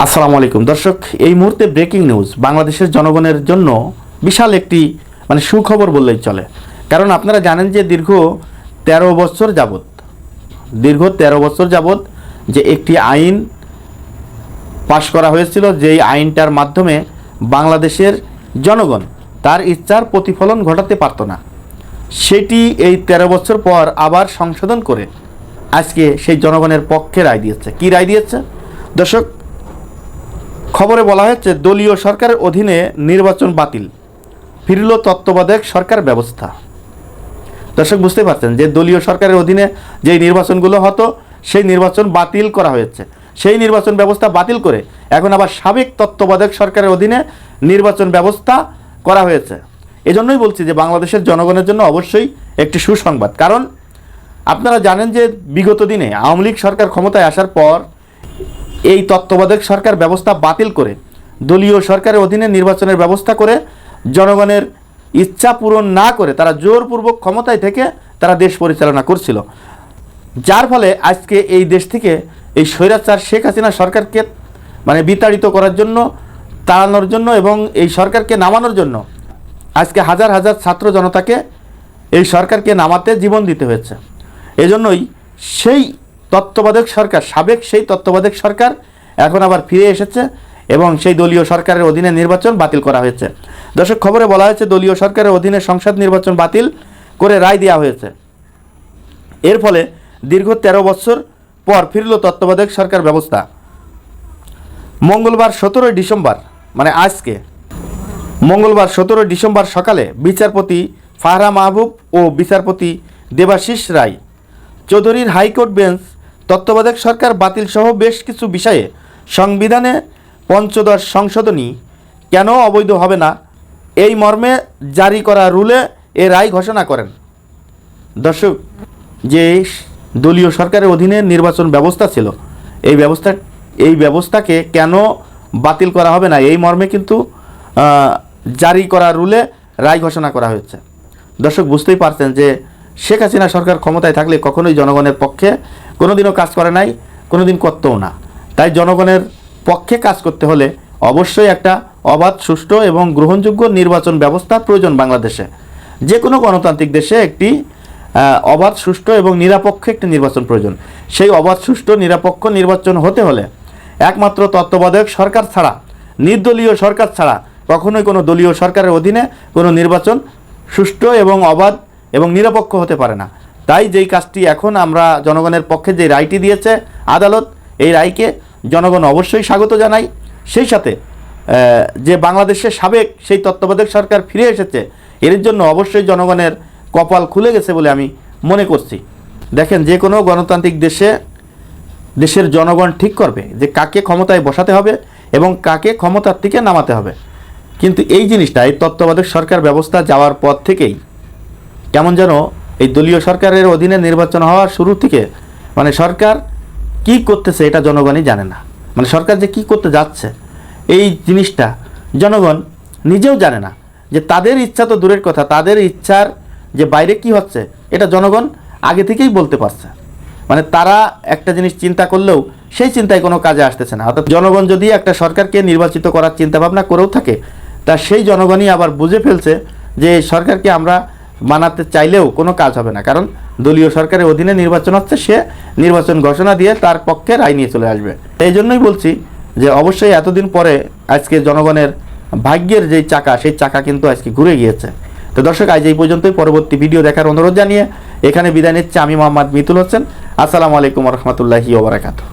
আসসালামু আলাইকুম। দর্শক, এই মুহূর্তে ব্রেকিং নিউজ বাংলাদেশের জনগণের জন্য বিশাল একটি মানে সুখবর বললেই চলে। কারণ আপনারা জানেন যে দীর্ঘ তেরো বছর যাবত দীর্ঘ তেরো বছর যাবত যে একটি আইন পাশ করা হয়েছিল, যেই আইনটার মাধ্যমে বাংলাদেশের জনগণ তার ইচ্ছার প্রতিফলন ঘটাতে পারত না। সেটি এই তেরো বছর পর আবার সংশোধন করে আজকে সেই জনগণের পক্ষে রায় দিয়েছে। কি রায় দিয়েছে? দর্শক খবরে বলা হয়েছে, দলীয় সরকারের অধীনে নির্বাচন বাতিল। ফিরল তত্ত্বাবধায়ক সরকার ব্যবস্থা। দর্শক বুঝতে পারছেন যে দলীয় সরকারের অধীনে যেই নির্বাচনগুলো হতো, সেই নির্বাচন বাতিল করা হয়েছে। সেই নির্বাচন ব্যবস্থা বাতিল করে এখন আবার সাবেক তত্ত্বাবধায়ক সরকারের অধীনে নির্বাচন ব্যবস্থা করা হয়েছে। এজন্যই বলছি যে বাংলাদেশের জনগণের জন্য অবশ্যই একটি সুসংবাদ। কারণ আপনারা জানেন যে বিগত দিনে আওয়ামী লীগ সরকার ক্ষমতায় আসার পর এই তত্ত্বাবধায়ক সরকার ব্যবস্থা বাতিল করে, দলীয় সরকারের অধীনে নির্বাচনের ব্যবস্থা করে, জনগণের ইচ্ছা পূরণ না করে তারা জোরপূর্বক ক্ষমতায় থেকে তারা দেশ পরিচালনা করছিল। যার ফলে আজকে এই দেশ থেকে এই স্বৈরাচার শেখ হাসিনা সরকারকে মানে বিতাড়িত করার জন্য, তাড়ানোর জন্য এবং এই সরকারকে নামানোর জন্য আজকে হাজার হাজার ছাত্র জনতাকে এই সরকারকে নামাতে জীবন দিতে হয়েছে। এজন্যই সেই তত্ত্বাবধায়ক সরকার, সাবেক সেই তত্ত্বাবধায়ক সরকার এখন আবার ফিরে এসেছে এবং সেই দলীয় সরকারের অধীনে নির্বাচন বাতিল করা হয়েছে। দর্শক, খবরে বলা হয়েছে, দলীয় সরকারের অধীনে সংসদ নির্বাচন বাতিল করে রায় দেওয়া হয়েছে। এর ফলে দীর্ঘ তেরো বছর পর ফিরল তত্ত্বাবধায়ক সরকার ব্যবস্থা। মঙ্গলবার সতেরোই ডিসেম্বর মানে আজকে, মঙ্গলবার সতেরোই ডিসেম্বর সকালে বিচারপতি ফাহরা মাহবুব ও বিচারপতি দেবাশিস রায় চৌধুরীর হাইকোর্ট বেঞ্চ তত্ত্বাবধায়ক সরকার বাতিল সহ বেশ কিছু বিষয়ে সংবিধানে পঞ্চদশ সংশোধনী কেন অবৈধ হবে না? এই মর্মে জারি করা রুলে এ রায় ঘোষণা করেন। দর্শক, যে দলীয় সরকারের অধীনে নির্বাচন ব্যবস্থা ছিল, এই ব্যবস্থা, এই ব্যবস্থাকে কেন বাতিল করা হবে না? এই মর্মে কিন্তু জারি করা রুলে রায় ঘোষণা করা হয়েছে। দর্শক, বুঝতেই পারছেন যে শেখ হাসিনা সরকার ক্ষমতায় থাকলে কখনোই জনগণের পক্ষে কোনোদিনও কাজ করে নাই, কোনোদিন করতেও না। তাই জনগণের পক্ষে কাজ করতে হলে অবশ্যই একটা অবাধ, সুষ্ঠু এবং গ্রহণযোগ্য নির্বাচন ব্যবস্থা প্রয়োজন বাংলাদেশে। যে কোনো গণতান্ত্রিক দেশে একটি অবাধ, সুষ্ঠু এবং নিরপেক্ষ একটি নির্বাচন প্রয়োজন। সেই অবাধ, সুষ্ঠু, নিরপেক্ষ নির্বাচন হতে হলে একমাত্র তত্ত্বাবধায়ক সরকার ছাড়া, নির্দলীয় সরকার ছাড়া কখনোই কোনো দলীয় সরকারের অধীনে কোনো নির্বাচন সুষ্ঠু এবং অবাধ এবং নিরপেক্ষ হতে পারে না। তাই যেই কাজটি এখন আমরা জনগণের পক্ষে যে রায়টি দিয়েছে আদালত, এই রায়কে জনগণ অবশ্যই স্বাগত জানাই। সেই সাথে যে বাংলাদেশের সাবেক সেই তত্ত্বাবধায়ক সরকার ফিরে এসেছে, এর জন্য অবশ্যই জনগণের কপাল খুলে গেছে বলে আমি মনে করছি। দেখেন, যে কোনো গণতান্ত্রিক দেশে, দেশের জনগণ ঠিক করবে যে কাকে ক্ষমতায় বসাতে হবে এবং কাকে ক্ষমতার থেকে নামাতে হবে। কিন্তু এই জিনিসটা, এই তত্ত্বাবধায়ক সরকার ব্যবস্থা যাওয়ার পর থেকেই কেমন যেন এই দলীয় সরকারের অধীনে নির্বাচন হওয়ার শুরু থেকে মানে সরকার কি করতেছে এটা জনগণই জানে না। মানে সরকার যে কি করতে যাচ্ছে, এই জিনিসটা জনগণ নিজেও জানে না। যে তাদের ইচ্ছা তো দূরের কথা, তাদের ইচ্ছার যে বাইরে কি হচ্ছে, এটা জনগণ আগে থেকেই বলতে পারছে। মানে তারা একটা জিনিস চিন্তা করলেও সেই চিন্তায় কোনো কাজে আসতেছে না। অর্থাৎ জনগণ যদি একটা সরকারকে নির্বাচিত করার চিন্তা ভাবনা করেও থাকে, তা সেই জনগণই আবার বুঝে ফেলছে যে সরকারকে আমরা বানাতে চাইলেও কোনো কাজ হবে না। কারণ দলীয় সরকারের অধীনে নির্বাচন হচ্ছে, সে নির্বাচন ঘোষণা দিয়ে তার পক্ষে রায় নিয়ে চলে আসবে। এই জন্যই বলছি যে অবশ্যই এতদিন পরে আজকে জনগণের ভাগ্যের যেই চাকা, সেই চাকা কিন্তু আজকে ঘুরে গিয়েছে। তো দর্শক, আজ এই পর্যন্তই। পরবর্তী ভিডিও দেখার অনুরোধ জানিয়ে এখানে বিদায় নিচ্ছে। আমি মোহাম্মদ মিতুল হোসেন। আসসালামু আলাইকুম রহমতুল্লাহি ওবরাকাতু